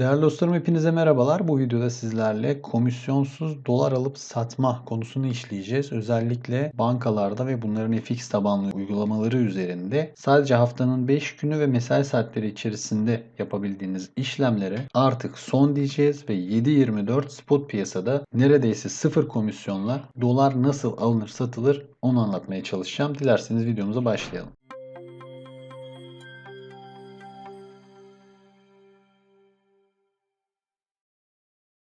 Değerli dostlarım hepinize merhabalar. Bu videoda sizlerle komisyonsuz dolar alıp satma konusunu işleyeceğiz. Özellikle bankalarda ve bunların FX tabanlı uygulamaları üzerinde sadece haftanın 5 günü ve mesai saatleri içerisinde yapabildiğiniz işlemlere artık son diyeceğiz ve 7.24 spot piyasada neredeyse sıfır komisyonla dolar nasıl alınır satılır onu anlatmaya çalışacağım. Dilerseniz videomuza başlayalım.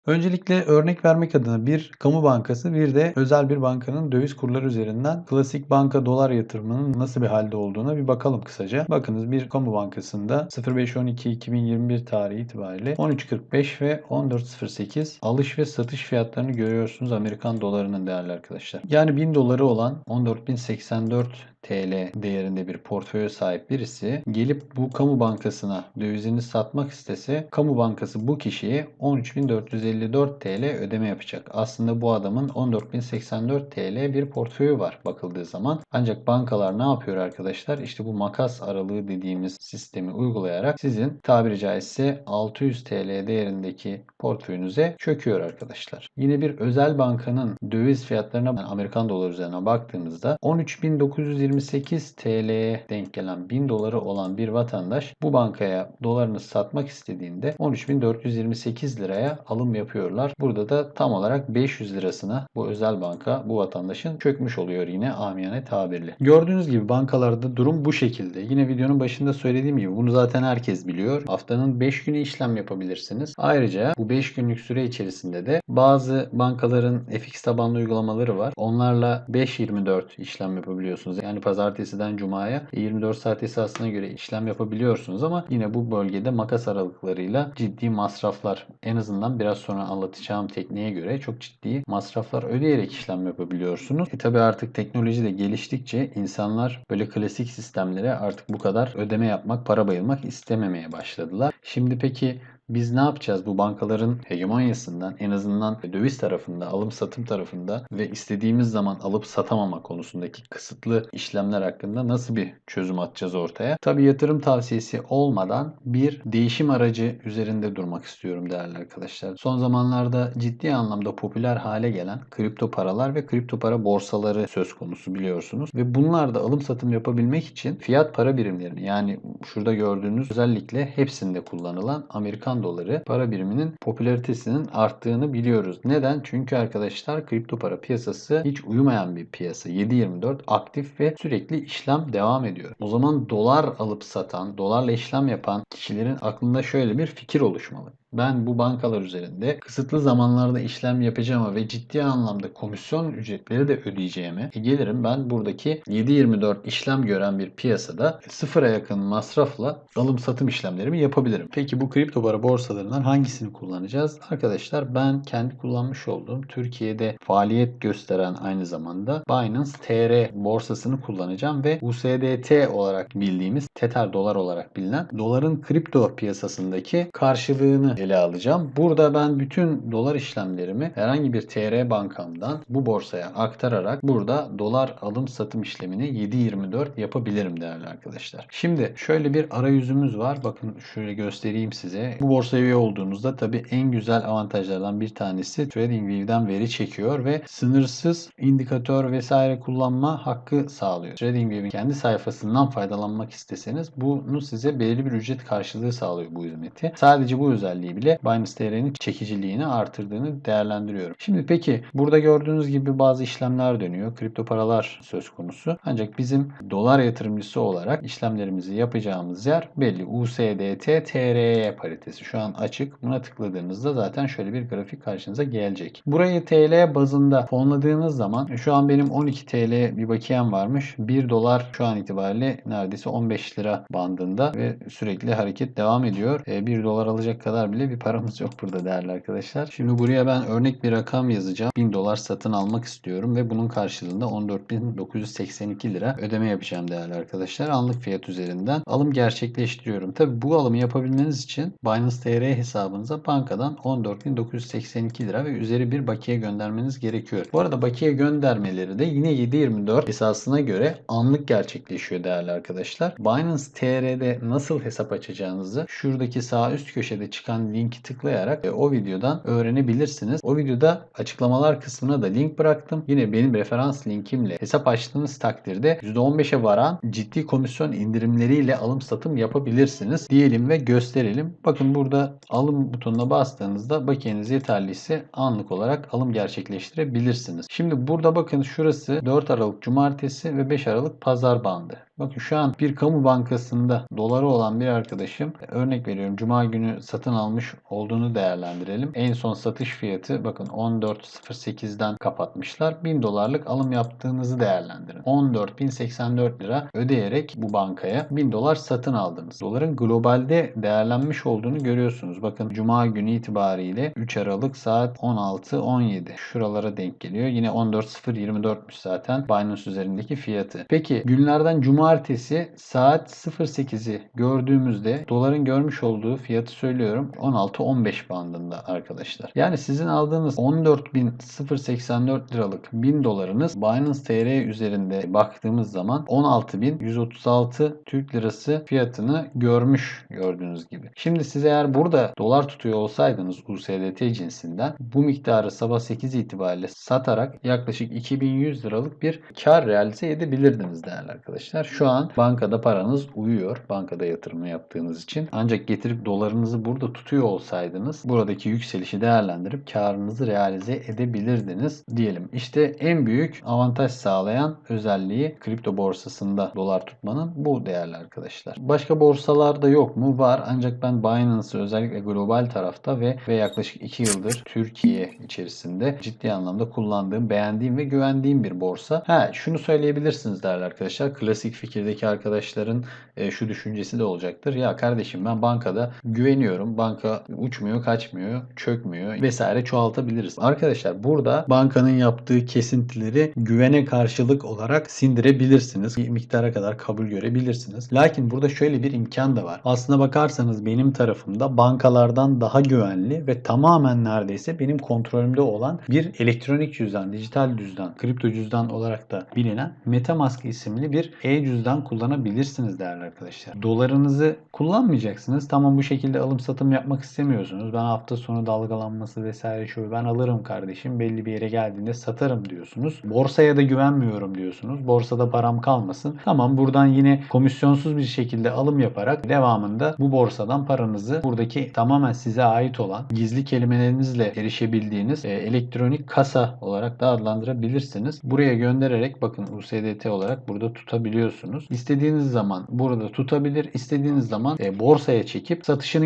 Öncelikle örnek vermek adına bir kamu bankası bir de özel bir bankanın döviz kurları üzerinden klasik banka dolar yatırımının nasıl bir halde olduğuna bir bakalım kısaca. Bakınız bir kamu bankasında 05.12.2021 tarihi itibariyle 13.45 ve 14.08 alış ve satış fiyatlarını görüyorsunuz Amerikan dolarının değerli arkadaşlar. Yani 1000 doları olan 14.084 TL değerinde bir portföye sahip birisi gelip bu kamu bankasına dövizini satmak istese kamu bankası bu kişiye 13.454 TL ödeme yapacak. Aslında bu adamın 14.084 TL bir portföyü var bakıldığı zaman. Ancak bankalar ne yapıyor arkadaşlar? İşte bu makas aralığı dediğimiz sistemi uygulayarak sizin tabiri caizse 600 TL değerindeki portföyünüze çöküyor arkadaşlar. Yine bir özel bankanın döviz fiyatlarına yani Amerikan doları üzerine baktığımızda 13.920 28 TL'ye denk gelen 1000 doları olan bir vatandaş bu bankaya dolarını satmak istediğinde 13.428 liraya alım yapıyorlar. Burada da tam olarak 500 lirasına bu özel banka bu vatandaşın çökmüş oluyor yine amiyane tabirli. Gördüğünüz gibi bankalarda durum bu şekilde. Yine videonun başında söylediğim gibi bunu zaten herkes biliyor. Haftanın 5 günü işlem yapabilirsiniz. Ayrıca bu 5 günlük süre içerisinde de bazı bankaların FX tabanlı uygulamaları var. Onlarla 5.24 işlem yapabiliyorsunuz. Yani pazartesiden cumaya 24 saat esasına göre işlem yapabiliyorsunuz ama yine bu bölgede makas aralıklarıyla ciddi masraflar en azından biraz sonra anlatacağım tekniğe göre çok ciddi masraflar ödeyerek işlem yapabiliyorsunuz. E tabi artık teknoloji de geliştikçe insanlar böyle klasik sistemlere artık bu kadar ödeme yapmak, para bayılmak istememeye başladılar. Şimdi peki biz ne yapacağız bu bankaların hegemonyasından en azından döviz tarafında, alım satım tarafında ve istediğimiz zaman alıp satamama konusundaki kısıtlı işlemler hakkında nasıl bir çözüm atacağız ortaya? Tabii yatırım tavsiyesi olmadan bir değişim aracı üzerinde durmak istiyorum değerli arkadaşlar. Son zamanlarda ciddi anlamda popüler hale gelen kripto paralar ve kripto para borsaları söz konusu biliyorsunuz. Ve bunlar da alım satım yapabilmek için fiyat para birimlerini yani şurada gördüğünüz özellikle hepsinde kullanılan Amerikan doları para biriminin popülaritesinin arttığını biliyoruz. Neden? Çünkü arkadaşlar kripto para piyasası hiç uyumayan bir piyasa. 7-24 aktif ve sürekli işlem devam ediyor. O zaman dolar alıp satan, dolarla işlem yapan kişilerin aklında şöyle bir fikir oluşmalı ben bu bankalar üzerinde kısıtlı zamanlarda işlem yapacağıma ve ciddi anlamda komisyon ücretleri de ödeyeceğime e gelirim ben buradaki 7-24 işlem gören bir piyasada sıfıra yakın masrafla alım satım işlemlerimi yapabilirim. Peki bu kripto para borsalarından hangisini kullanacağız? Arkadaşlar ben kendi kullanmış olduğum Türkiye'de faaliyet gösteren aynı zamanda Binance TR borsasını kullanacağım ve USDT olarak bildiğimiz Tether dolar olarak bilinen doların kripto piyasasındaki karşılığını ele alacağım. Burada ben bütün dolar işlemlerimi herhangi bir TR bankamdan bu borsaya aktararak burada dolar alım satım işlemini 7.24 yapabilirim değerli arkadaşlar. Şimdi şöyle bir arayüzümüz var. Bakın şöyle göstereyim size. Bu borsaya üye olduğunuzda tabii en güzel avantajlardan bir tanesi TradingView'den veri çekiyor ve sınırsız indikatör vesaire kullanma hakkı sağlıyor. TradingView'in kendi sayfasından faydalanmak isteseniz bunu size belirli bir ücret karşılığı sağlıyor bu hizmeti. Sadece bu özelliği özelliği bile Binance TR'nin çekiciliğini artırdığını değerlendiriyorum. Şimdi peki burada gördüğünüz gibi bazı işlemler dönüyor. Kripto paralar söz konusu. Ancak bizim dolar yatırımcısı olarak işlemlerimizi yapacağımız yer belli. USDT TRY paritesi şu an açık. Buna tıkladığınızda zaten şöyle bir grafik karşınıza gelecek. Burayı TL bazında fonladığınız zaman şu an benim 12 TL bir bakiyem varmış. 1 dolar şu an itibariyle neredeyse 15 lira bandında ve sürekli hareket devam ediyor. 1 dolar alacak kadar bile bile bir paramız yok burada değerli arkadaşlar. Şimdi buraya ben örnek bir rakam yazacağım. 1000 dolar satın almak istiyorum ve bunun karşılığında 14.982 lira ödeme yapacağım değerli arkadaşlar. Anlık fiyat üzerinden alım gerçekleştiriyorum. Tabi bu alımı yapabilmeniz için Binance TR hesabınıza bankadan 14.982 lira ve üzeri bir bakiye göndermeniz gerekiyor. Bu arada bakiye göndermeleri de yine 7.24 esasına göre anlık gerçekleşiyor değerli arkadaşlar. Binance TR'de nasıl hesap açacağınızı şuradaki sağ üst köşede çıkan linki tıklayarak e, o videodan öğrenebilirsiniz. O videoda açıklamalar kısmına da link bıraktım. Yine benim referans linkimle hesap açtığınız takdirde %15'e varan ciddi komisyon indirimleriyle alım satım yapabilirsiniz. Diyelim ve gösterelim. Bakın burada alım butonuna bastığınızda bakiyeniz yeterliyse anlık olarak alım gerçekleştirebilirsiniz. Şimdi burada bakın şurası 4 Aralık Cumartesi ve 5 Aralık Pazar bandı. Bakın şu an bir kamu bankasında doları olan bir arkadaşım örnek veriyorum Cuma günü satın almış olduğunu değerlendirelim. En son satış fiyatı bakın 14.08'den kapatmışlar. 1000 dolarlık alım yaptığınızı değerlendirin. 14.084 lira ödeyerek bu bankaya 1000 dolar satın aldınız. Doların globalde değerlenmiş olduğunu görüyorsunuz. Bakın Cuma günü itibariyle 3 Aralık saat 16.17 şuralara denk geliyor. Yine 14.024'müş zaten Binance üzerindeki fiyatı. Peki günlerden Cumartesi saat 08'i gördüğümüzde doların görmüş olduğu fiyatı söylüyorum 16-15 bandında arkadaşlar. Yani sizin aldığınız 14.084 liralık 1000 dolarınız Binance TR üzerinde baktığımız zaman 16.136 Türk lirası fiyatını görmüş gördüğünüz gibi. Şimdi siz eğer burada dolar tutuyor olsaydınız USDT cinsinden bu miktarı sabah 8 itibariyle satarak yaklaşık 2100 liralık bir kar realize edebilirdiniz değerli arkadaşlar. Şu an bankada paranız uyuyor. Bankada yatırımı yaptığınız için. Ancak getirip dolarınızı burada tutuyor olsaydınız buradaki yükselişi değerlendirip karınızı realize edebilirdiniz diyelim. İşte en büyük avantaj sağlayan özelliği kripto borsasında dolar tutmanın bu değerli arkadaşlar. Başka borsalarda yok mu? Var. Ancak ben Binance'ı özellikle global tarafta ve ve yaklaşık 2 yıldır Türkiye içerisinde ciddi anlamda kullandığım, beğendiğim ve güvendiğim bir borsa. Ha şunu söyleyebilirsiniz değerli arkadaşlar. Klasik fikirdeki arkadaşların e, şu düşüncesi de olacaktır. Ya kardeşim ben bankada güveniyorum. Banka uçmuyor, kaçmıyor, çökmüyor vesaire çoğaltabiliriz. Arkadaşlar burada bankanın yaptığı kesintileri güvene karşılık olarak sindirebilirsiniz. Bir miktara kadar kabul görebilirsiniz. Lakin burada şöyle bir imkan da var. Aslına bakarsanız benim tarafımda bankalardan daha güvenli ve tamamen neredeyse benim kontrolümde olan bir elektronik cüzdan, dijital cüzdan, kripto cüzdan olarak da bilinen MetaMask isimli bir e-cüzdan kullanabilirsiniz değerli arkadaşlar. Dolarınızı kullanmayacaksınız. Tamam bu şekilde alım satım yapmak istemiyorsunuz. Ben hafta sonu dalgalanması vesaire şu ben alırım kardeşim belli bir yere geldiğinde satarım diyorsunuz. Borsaya da güvenmiyorum diyorsunuz. Borsada param kalmasın. Tamam buradan yine komisyonsuz bir şekilde alım yaparak devamında bu borsadan paranızı buradaki tamamen size ait olan gizli kelimelerinizle erişebildiğiniz e, elektronik kasa olarak da adlandırabilirsiniz. Buraya göndererek bakın USDT olarak burada tutabiliyorsunuz. İstediğiniz zaman burada tutabilir. istediğiniz zaman e, borsaya çekip satışını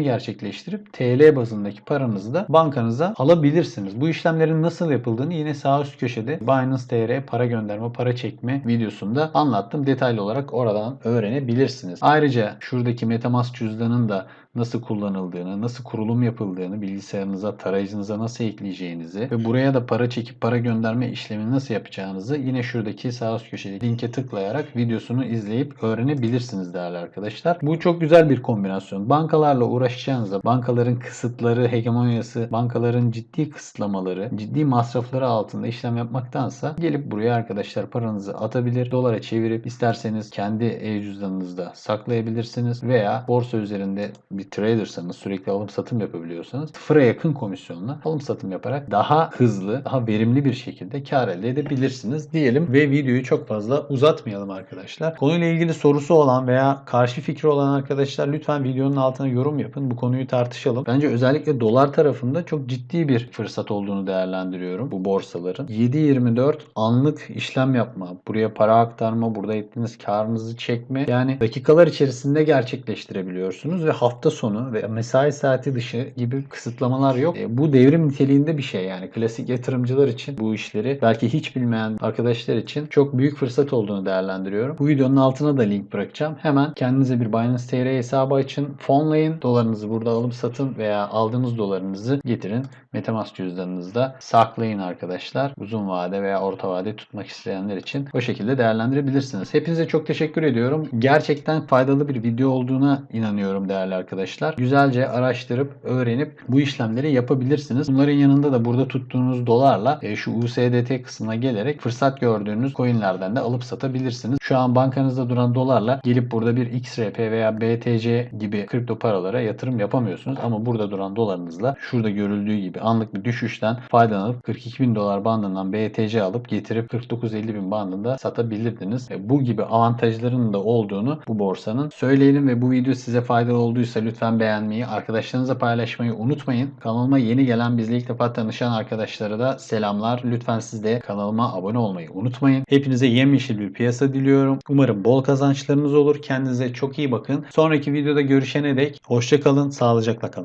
gerçekleştirip TL bazındaki paranızı da bankanıza alabilirsiniz. Bu işlemlerin nasıl yapıldığını yine sağ üst köşede Binance TR para gönderme, para çekme videosunda anlattım. Detaylı olarak oradan öğrenebilirsiniz. Ayrıca şuradaki Metamask cüzdanın da nasıl kullanıldığını, nasıl kurulum yapıldığını, bilgisayarınıza, tarayıcınıza nasıl ekleyeceğinizi ve buraya da para çekip para gönderme işlemini nasıl yapacağınızı yine şuradaki sağ üst köşedeki linke tıklayarak videosunu izleyip öğrenebilirsiniz değerli arkadaşlar. Bu çok güzel bir kombinasyon. Bankalarla uğraşacağınızda bankaların kısıtları, hegemonyası, bankaların ciddi kısıtlamaları, ciddi masrafları altında işlem yapmaktansa gelip buraya arkadaşlar paranızı atabilir, dolara çevirip isterseniz kendi e-cüzdanınızda saklayabilirsiniz veya borsa üzerinde bir tradersanız sürekli alım satım yapabiliyorsanız sıfıra yakın komisyonla alım satım yaparak daha hızlı, daha verimli bir şekilde kar elde edebilirsiniz diyelim ve videoyu çok fazla uzatmayalım arkadaşlar. Konuyla ilgili sorusu olan veya karşı fikri olan arkadaşlar lütfen videonun altına yorum yapın. Bu konuyu tartışalım. Bence özellikle dolar tarafında çok ciddi bir fırsat olduğunu değerlendiriyorum bu borsaların. 7.24 anlık işlem yapma, buraya para aktarma, burada ettiğiniz karınızı çekme yani dakikalar içerisinde gerçekleştirebiliyorsunuz ve hafta sonu ve mesai saati dışı gibi kısıtlamalar yok. E, bu devrim niteliğinde bir şey yani. Klasik yatırımcılar için bu işleri belki hiç bilmeyen arkadaşlar için çok büyük fırsat olduğunu değerlendiriyorum. Bu videonun altına da link bırakacağım. Hemen kendinize bir Binance TR hesabı açın. Fonlayın. Dolarınızı burada alıp satın veya aldığınız dolarınızı getirin. Metamask cüzdanınızda saklayın arkadaşlar. Uzun vade veya orta vade tutmak isteyenler için o şekilde değerlendirebilirsiniz. Hepinize çok teşekkür ediyorum. Gerçekten faydalı bir video olduğuna inanıyorum değerli arkadaşlar arkadaşlar güzelce araştırıp öğrenip bu işlemleri yapabilirsiniz. Bunların yanında da burada tuttuğunuz dolarla e, şu USDT kısmına gelerek fırsat gördüğünüz coinlerden de alıp satabilirsiniz. Şu an bankanızda duran dolarla gelip burada bir XRP veya BTC gibi kripto paralara yatırım yapamıyorsunuz. Ama burada duran dolarınızla şurada görüldüğü gibi anlık bir düşüşten faydalanıp 42 bin dolar bandından BTC alıp getirip 49-50 bin bandında satabilirdiniz. E, bu gibi avantajlarının da olduğunu bu borsanın söyleyelim ve bu video size faydalı olduysa lütfen beğenmeyi, arkadaşlarınızla paylaşmayı unutmayın. Kanalıma yeni gelen bizle ilk defa tanışan arkadaşlara da selamlar. Lütfen siz de kanalıma abone olmayı unutmayın. Hepinize yemyeşil bir piyasa diliyorum. Umarım bol kazançlarınız olur. Kendinize çok iyi bakın. Sonraki videoda görüşene dek hoşçakalın, sağlıcakla kalın.